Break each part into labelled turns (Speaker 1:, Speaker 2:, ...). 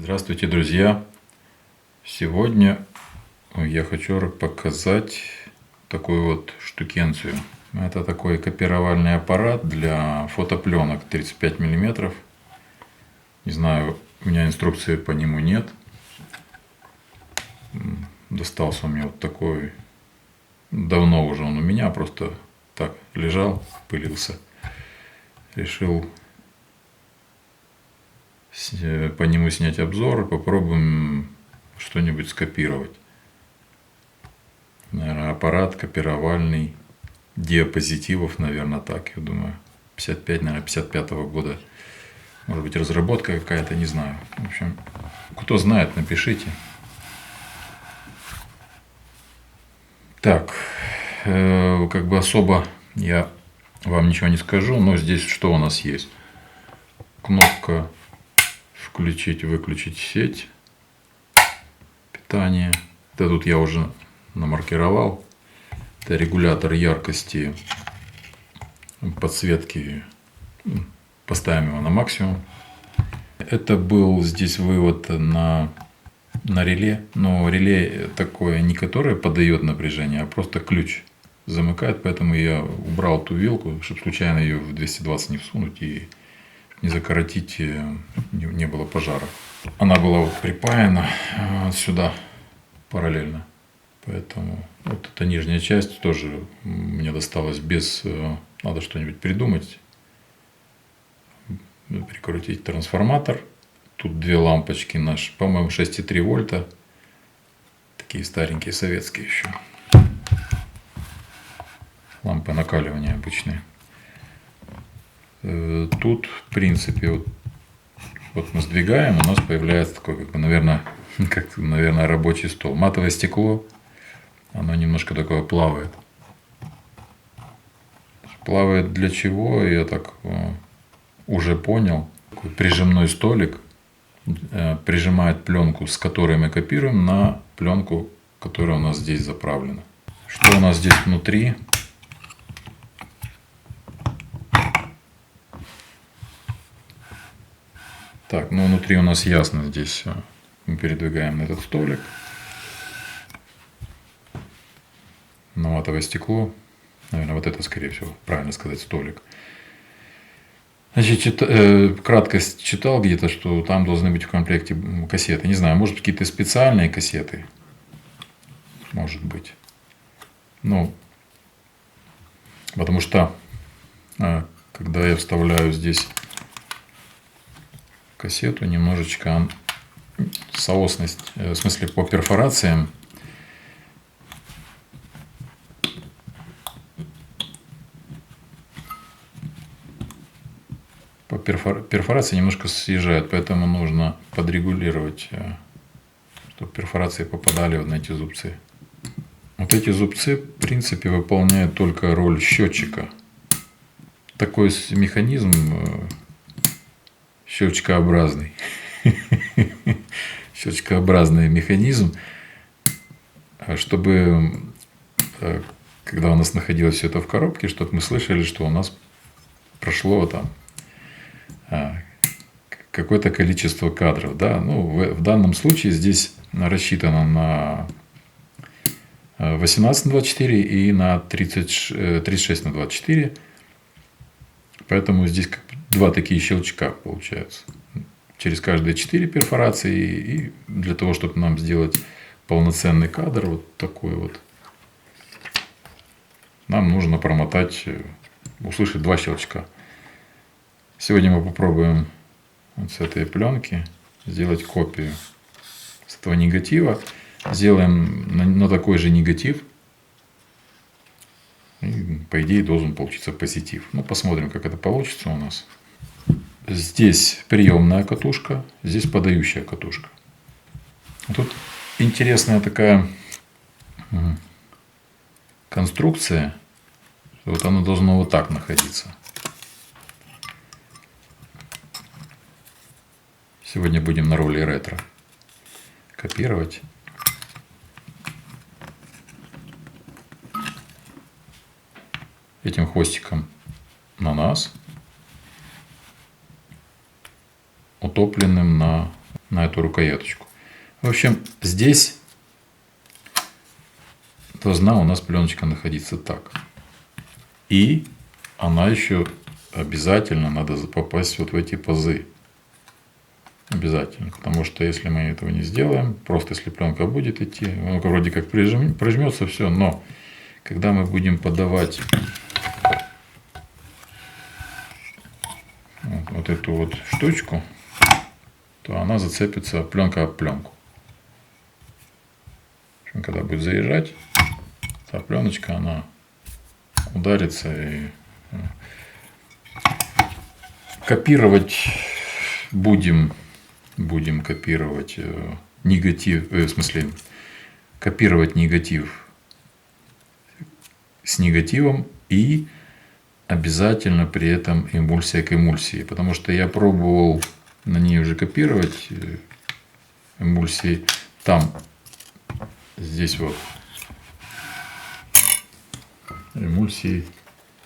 Speaker 1: Здравствуйте, друзья! Сегодня я хочу показать такую вот штукенцию. Это такой копировальный аппарат для фотопленок 35 миллиметров. Не знаю, у меня инструкции по нему нет. Достался меня вот такой. Давно уже он у меня, просто так лежал, пылился. Решил по нему снять обзор и попробуем что-нибудь скопировать. Наверное, аппарат копировальный диапозитивов, наверное, так, я думаю. 55, наверное, 55 -го года. Может быть, разработка какая-то, не знаю. В общем, кто знает, напишите. Так, э, как бы особо я вам ничего не скажу, но здесь что у нас есть? Кнопка включить, выключить сеть питания. Это тут я уже намаркировал. Это регулятор яркости подсветки. Поставим его на максимум. Это был здесь вывод на, на реле. Но реле такое не которое подает напряжение, а просто ключ замыкает. Поэтому я убрал ту вилку, чтобы случайно ее в 220 не всунуть и не закоротить, э, не было пожара. Она была припаяна э, сюда параллельно. Поэтому вот эта нижняя часть тоже мне досталась без... Э, надо что-нибудь придумать. Прикрутить трансформатор. Тут две лампочки наши, по-моему, 6,3 вольта. Такие старенькие советские еще. Лампы накаливания обычные. Э, тут, в принципе, вот, вот мы сдвигаем, у нас появляется такой, как бы, наверное, как, наверное, рабочий стол. Матовое стекло, оно немножко такое плавает. Плавает для чего, я так э, уже понял. Такой прижимной столик э, прижимает пленку, с которой мы копируем, на пленку, которая у нас здесь заправлена. Что у нас здесь внутри? Так, ну внутри у нас ясно здесь мы передвигаем на этот столик. На матовое стекло. Наверное, вот это, скорее всего, правильно сказать, столик. Значит, чит, э, кратко читал где-то, что там должны быть в комплекте кассеты. Не знаю, может какие-то специальные кассеты. Может быть. Ну, потому что, э, когда я вставляю здесь кассету немножечко соосность, э, в смысле по перфорациям. По перфор... перфорации немножко съезжает, поэтому нужно подрегулировать, э, чтобы перфорации попадали вот на эти зубцы. Вот эти зубцы, в принципе, выполняют только роль счетчика. Такой механизм э, щелчкообразный, щелчкообразный механизм, чтобы, э, когда у нас находилось все это в коробке, чтобы мы слышали, что у нас прошло там а, какое-то количество кадров. Да? Ну, в, в данном случае здесь рассчитано на 18 на 24 и на 30, 36 э, на 24. Поэтому здесь два такие щелчка получаются. Через каждые четыре перфорации. И для того, чтобы нам сделать полноценный кадр, вот такой вот, нам нужно промотать, э, услышать два щелчка. Сегодня мы попробуем вот с этой пленки сделать копию с этого негатива. Сделаем на, на такой же негатив. И, по идее, должен получиться позитив. Ну, посмотрим, как это получится у нас. Здесь приемная катушка, здесь подающая катушка. Тут интересная такая конструкция. Вот оно должно вот так находиться. Сегодня будем на роли ретро копировать. Этим хвостиком на нас. Утопленным на на эту рукояточку. В общем, здесь должна у нас пленочка находиться так. И она еще обязательно надо попасть вот в эти пазы. Обязательно. Потому что если мы этого не сделаем, просто если пленка будет идти, ну, вроде как прижм, прижмется все, но когда мы будем подавать вот, вот эту вот штучку, то она зацепится пленка об пленку. Когда будет заезжать, та пленочка, она ударится и э, копировать будем, будем копировать э, негатив, э, в смысле, копировать негатив с негативом и обязательно при этом эмульсия к эмульсии. Потому что я пробовал на ней уже копировать э, эмульсии там, здесь вот эмульсии.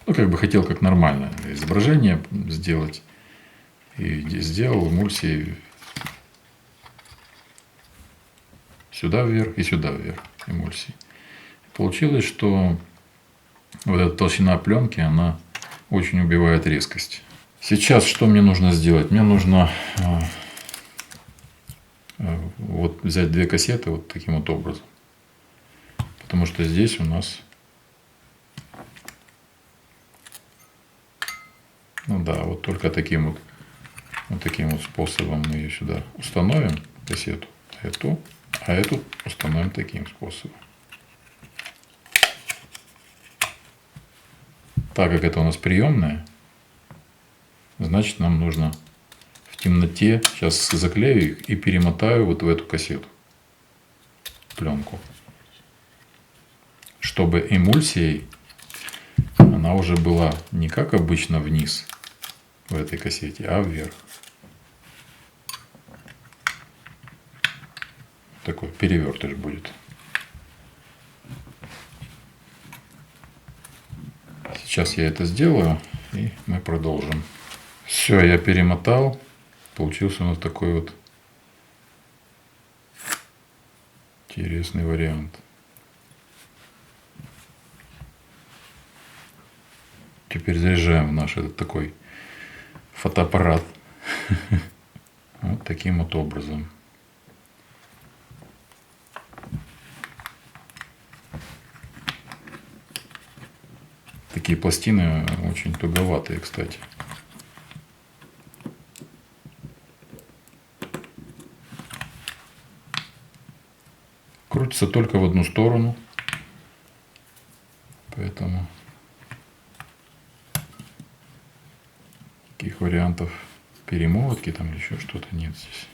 Speaker 1: Ну, как бы хотел как нормально изображение сделать. И сделал эмульсии сюда вверх и сюда вверх эмульсии. Получилось, что вот эта толщина пленки, она очень убивает резкость. Сейчас что мне нужно сделать? Мне нужно а, а, вот взять две кассеты вот таким вот образом. Потому что здесь у нас Ну да, вот только таким вот, вот таким вот способом мы ее сюда установим, кассету, эту, а эту установим таким способом. Так как это у нас приемная, значит нам нужно в темноте, сейчас заклею их и перемотаю вот в эту кассету, пленку, чтобы эмульсией она уже была не как обычно вниз в этой кассете, а вверх. Такой перевертыш будет. Сейчас я это сделаю, и мы продолжим. Все, я перемотал. Получился у нас такой вот интересный вариант. Теперь заряжаем наш этот такой фотоаппарат. Вот таким вот образом. Такие пластины очень туговатые, кстати. Крутится только в одну сторону. Поэтому таких вариантов перемотки там еще что-то нет здесь.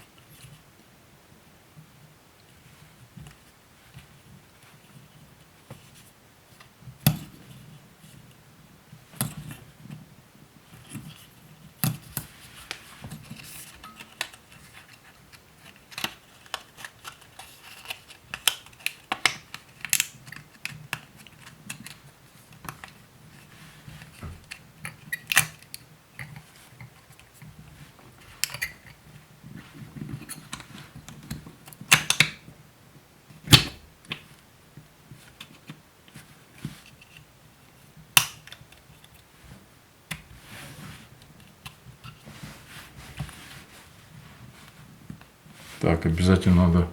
Speaker 1: Так, обязательно надо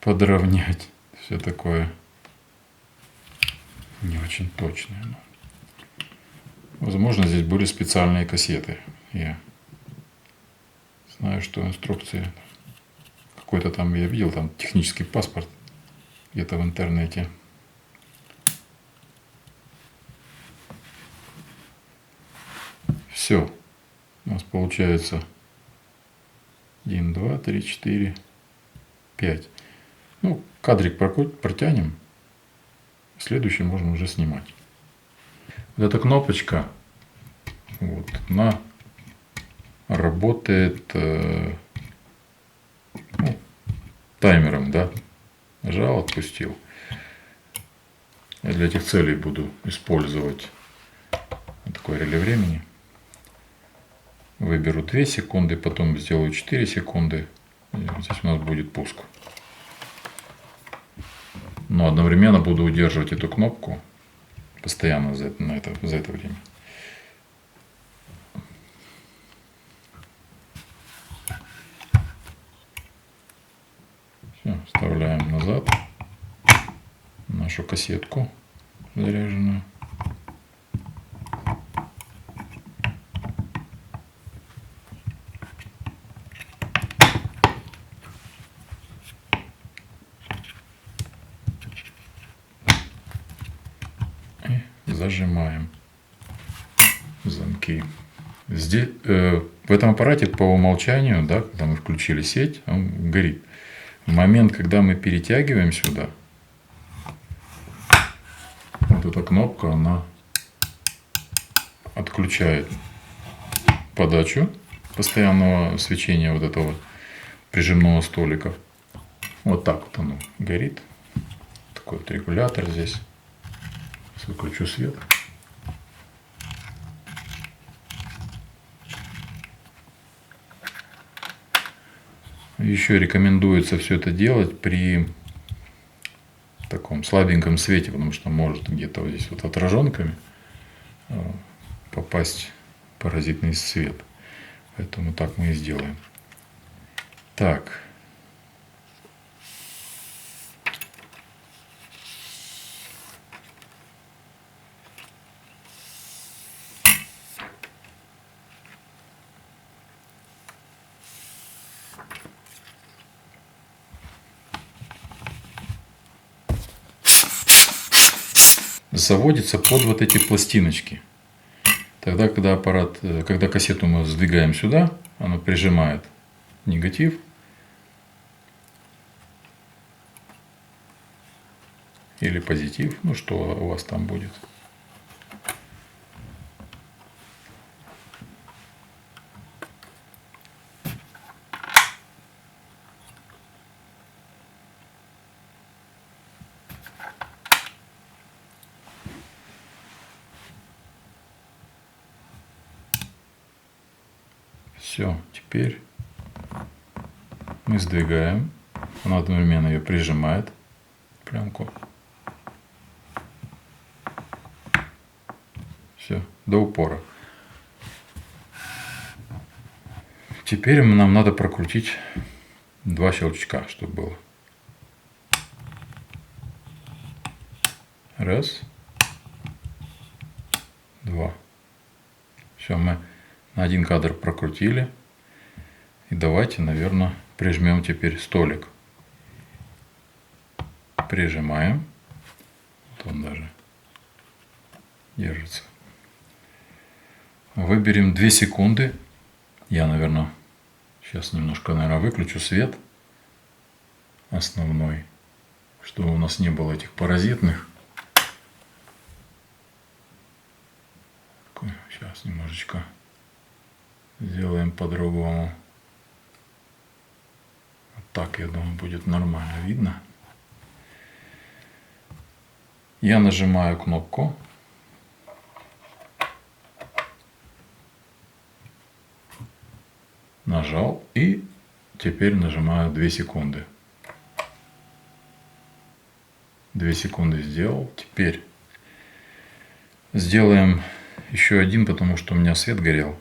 Speaker 1: подровнять. Все такое не очень точное. Но... Возможно, здесь были специальные кассеты. Я знаю, что инструкции какой-то там я видел, там технический паспорт где-то в интернете. Все. У нас получается 1, 2, 3, 4, 5. Ну, кадрик протянем. Следующий можно уже снимать. Вот эта кнопочка, вот, она работает э, ну, таймером, да. Нажал, отпустил. Я для этих целей буду использовать такое реле времени. Выберу 2 секунды, потом сделаю 4 секунды. Здесь у нас будет пуск. Но одновременно буду удерживать эту кнопку постоянно за это, на это, за это время. Все, вставляем назад нашу кассетку заряженную. И зажимаем замки. Здесь, э, в этом аппарате по умолчанию, да, когда мы включили сеть, он горит. В момент, когда мы перетягиваем сюда, вот эта кнопка, она отключает подачу постоянного свечения вот этого прижимного столика. Вот так вот оно горит. Такой вот регулятор здесь. Выключу свет. Еще рекомендуется все это делать при таком слабеньком свете, потому что может где-то вот здесь вот отраженками э, попасть паразитный свет. Поэтому так мы и сделаем. Так. Заводится под вот эти пластиночки. Тогда, когда аппарат, э, когда кассету мы сдвигаем сюда, она прижимает негатив. Или позитив, ну что у вас там будет. Все, теперь мы сдвигаем. Она одновременно ее прижимает, пленку. Все, до упора. Теперь нам надо прокрутить два щелчка, чтобы было. Раз. Два. Все, мы на один кадр прокрутили. И давайте, наверное, прижмем теперь столик. Прижимаем. Вот он даже держится. Выберем 2 секунды. Я, наверное, сейчас немножко, наверное, выключу свет основной, чтобы у нас не было этих паразитных. Сейчас немножечко сделаем по-другому. Так, я думаю, будет нормально видно. Я нажимаю кнопку. Нажал и теперь нажимаю 2 секунды. 2 секунды сделал. Теперь сделаем еще один, потому что у меня свет горел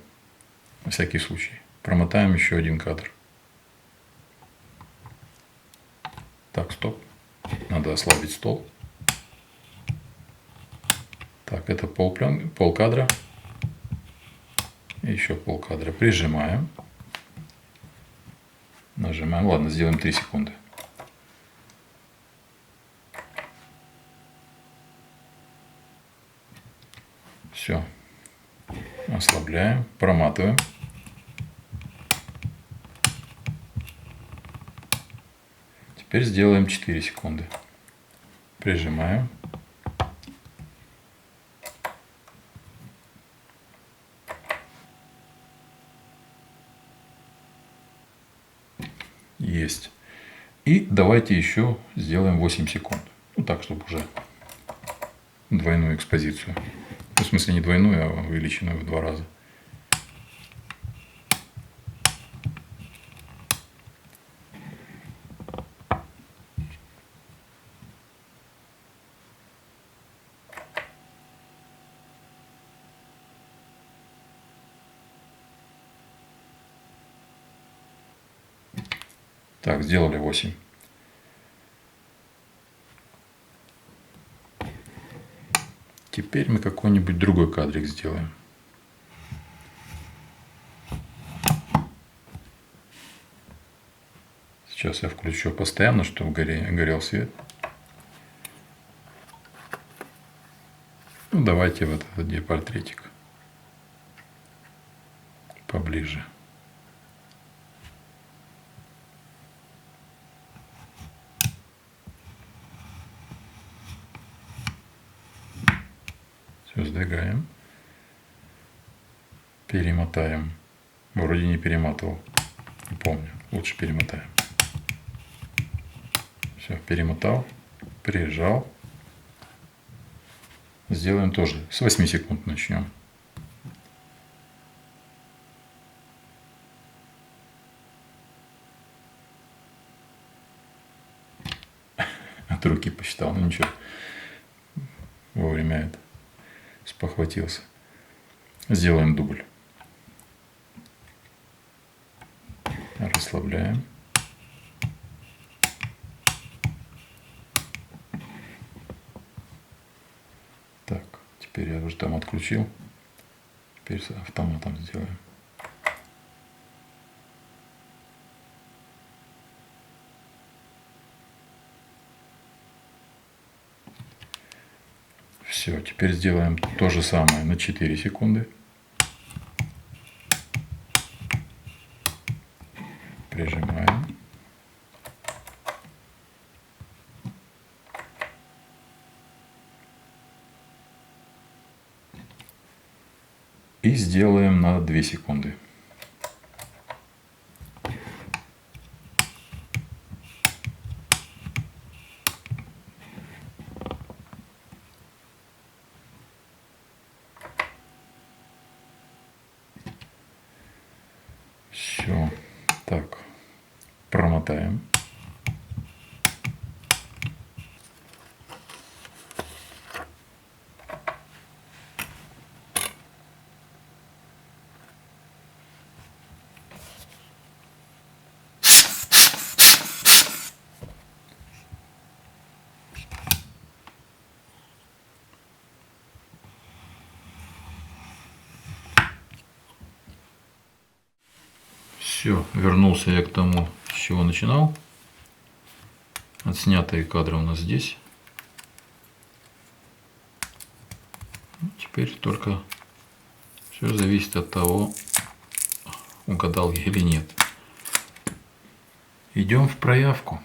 Speaker 1: на всякий случай. Промотаем еще один кадр. Так, стоп. Надо ослабить стол. Так, это пол, пол кадра. Еще пол кадра. Прижимаем. Нажимаем. Ладно, сделаем 3 секунды. Все. Ослабляем, проматываем. Теперь сделаем 4 секунды. Прижимаем. Есть. И давайте еще сделаем 8 секунд. Ну так, чтобы уже двойную экспозицию. Ну, в смысле не двойную, а увеличенную в два раза. Так, сделали 8. Теперь мы какой-нибудь другой кадрик сделаем. Сейчас я включу постоянно, чтобы горе- горел свет. Ну, давайте вот этот где портретик поближе. Все, сдвигаем. Перемотаем. Вроде не перематывал. Не помню. Лучше перемотаем. Все, перемотал. Прижал. Сделаем тоже. С 8 секунд начнем. От руки посчитал, ну ничего. Вовремя это спохватился. Сделаем дубль. Расслабляем. Так, теперь я уже там отключил. Теперь с автоматом сделаем. Все, теперь сделаем то же самое на 4 секунды. Прижимаем. И сделаем на 2 секунды. Все. Так. Промотаем. Все, вернулся я к тому, с чего начинал. Отснятые кадры у нас здесь. Ну, Теперь только все зависит от того, угадал я или нет. Идем в проявку.